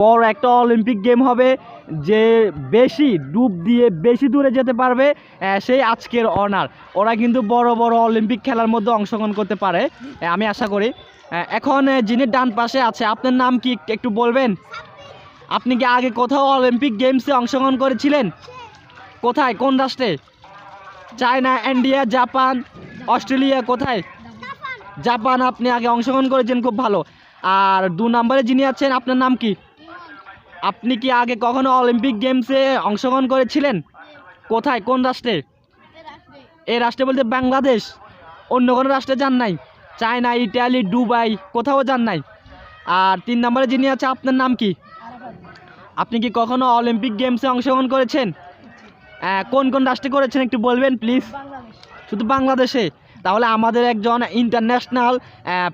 বড় একটা Olympic game হবে যে বেশি ডুব দিয়ে বেশি দূরে যেতে পারবে সেই আজকের অনার। ওরা কিন্তু বড় বড় অলিম্পিক খেলার মধ্যে অংশগ্রহণ করতে পারে আমি আশা করি। এখন যিনি ডান পাশে আছে, আপনার নাম কি একটু বলবেন? আপনি কি আগে কোথাও অলিম্পিক গেমসে অংশগ্রহণ করেছিলেন? কোথায়? কোন রাষ্ট্রে? চায়না, ইন্ডিয়া, জাপান, অস্ট্রেলিয়া কোথায়? জাপান, আপনি আগে অংশগ্রহণ করেছেন, খুব ভালো। আর দু নম্বরে যিনি আছেন, আপনার নাম কি? আপনি কি আগে কখনো অলিম্পিক গেমসে অংশগ্রহণ করেছিলেন? কোথায়? কোন রাষ্ট্রে? এই রাষ্ট্রে বলতে বাংলাদেশ। অন্য কোনো রাষ্ট্রে যান নাই। চায়না ইটালি দুবাই কোথাও যান নাই। আর তিন নম্বরে যিনি আছে আপনার নাম কি? আপনি কি কখনো অলিম্পিক গেমসে অংশগ্রহণ করেছেন? আহ, কোন কোন রাষ্ট্রে করেছেন একটু বলবেন প্লিজ? শুধু বাংলাদেশে। তাহলে আমাদের একজন ইন্টারন্যাশনাল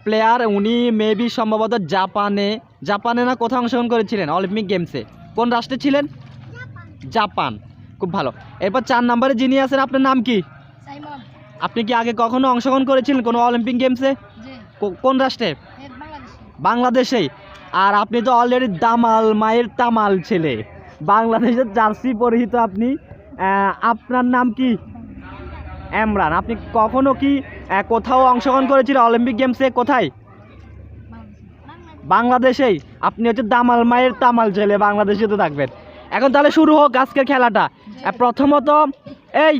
প্লেয়ার উনি মেবি সম্ভবত জাপানে জাপানে না কোথাও অংশগ্রহণ করেছিলেন? অলিম্পিক গেমসে কোন রাষ্ট্রে ছিলেন? জাপান। খুব ভালো। এরপর চার নম্বরে যিনি আছেন আপনার নাম কি? আপনি কি আগে কখনো অংশগ্রহণ করেছিলেন কোনো অলিম্পিক গেমসে কোন রাষ্ট্রে? বাংলাদেশ। বাংলাদেশেই আর আপনি তো অলরেডি দামাল মায়ের তামাল ছেলে। বাংলাদেশের জার্সি পরিহিত আপনি। আপনার নাম কি? এমরান আপনি কখনো কি কোথাও অংশগ্রহণ করেছিলেন অলিম্পিক গেমসে কোথায়? বাংলাদেশেই। আপনি হচ্ছে দামাল মায়ের তামাল ছেলে বাংলাদেশে তো থাকবেন। এখন তাহলে শুরু হোক আজকের খেলাটা। প্রথমত এই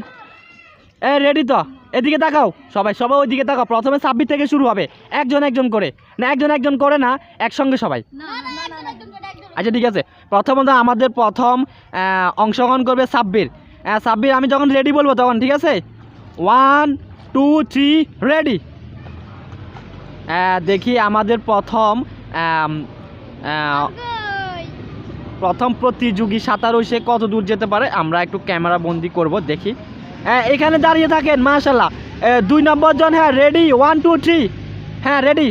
এই রেডি তো? এদিকে তাকাও। সবাই সবাই ওইদিকে তাকাও। প্রথমে ছাব্বিশ থেকে শুরু হবে। একজন একজন করে। না একজন একজন করে না একসঙ্গে সবাই। আচ্ছা ঠিক আছে। প্রথমত আমাদের প্রথম অংশগ্রহণ করবে সাব্বির সাব্বির আমি যখন রেডি বলব তখন ঠিক আছে? ওয়ান টু থ্রি রেডি দেখি আমাদের প্রথম প্রথম প্রতিযোগী সাঁতারু সে কত দূর যেতে পারে? আমরা একটু ক্যামেরা বন্দি করব, দেখি। হ্যাঁ এখানে দাঁড়িয়ে থাকেন মাশাল্লাহ দুই নম্বর জন হ্যাঁ রেডি ওয়ান টু থ্রি হ্যাঁ রেডি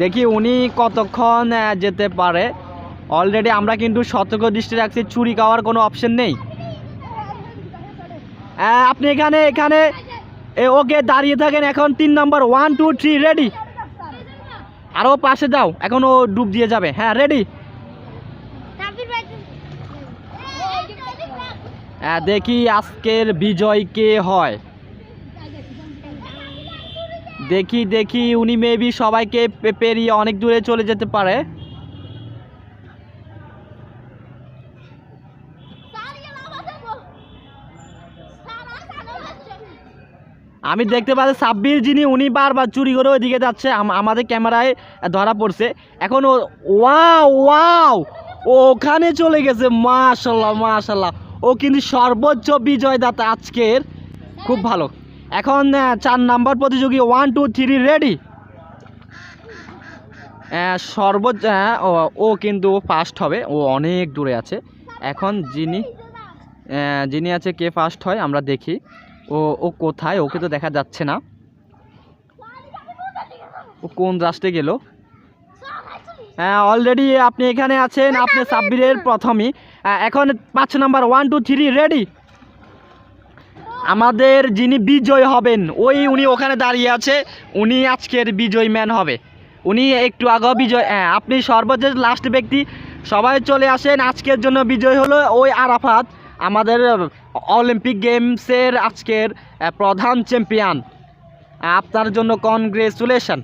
দেখি উনি কতক্ষণ যেতে পারে। অলরেডি আমরা কিন্তু সতর্ক দৃষ্টি রাখছি, চুরি খাওয়ার কোনো অপশন নেই। আপনি এখানে এখানে ওকে দাঁড়িয়ে থাকেন এখন তিন নম্বর ওয়ান টু থ্রি রেডি আরও পাশে দাও এখন ও ডুব দিয়ে যাবে। হ্যাঁ রেডি দেখি আজকের বিজয় কে হয়। দেখি দেখি, উনি মেবি সবাইকে পেরিয়ে অনেক দূরে চলে যেতে পারে। আমি দেখতে পাচ্ছি সাব্বির যিনি উনি বারবার চুরি করে ওইদিকে যাচ্ছে। আমাদের ক্যামেরায় ধরা পড়ছে। এখন ও ওয়াও ওয়াও ওখানে চলে গেছে মাশাল্লাহ মাশাল্লাহ। ও কিন্তু সর্বোচ্চ বিজয়দাতা আজকের। খুব ভালো। এখন চার নাম্বার প্রতিযোগী ওয়ান টু থ্রি রেডি সর্বোচ্চ হ্যাঁ, ও কিন্তু ফার্স্ট হবে। ও অনেক দূরে আছে। এখন যিনি যিনি আছে কে ফার্স্ট হয় আমরা দেখি। ও ও কোথায়? ওকে তো দেখা যাচ্ছে না। ও কোন রাষ্ট্রে গেল? হ্যাঁ অলরেডি আপনি এখানে আছেন। আপনি সাব্বিরের প্রথমই। এখন পাঁচ number one two three ready আমাদের যিনি বিজয় হবেন ওই উনি ওখানে দাঁড়িয়ে আছে। উনি আজকের বিজয় ম্যান হবে। উনি একটু আগেও বিজয় হ্যাঁ আপনি সর্বশেষ লাস্ট ব্যক্তি। সবাই চলে আসেন। আজকের জন্য বিজয় হলো ওই আরাফাত। আমাদের অলিম্পিক গেমসের আজকের প্রধান চ্যাম্পিয়ন আপনার জন্য কনগ্রেচুলেশন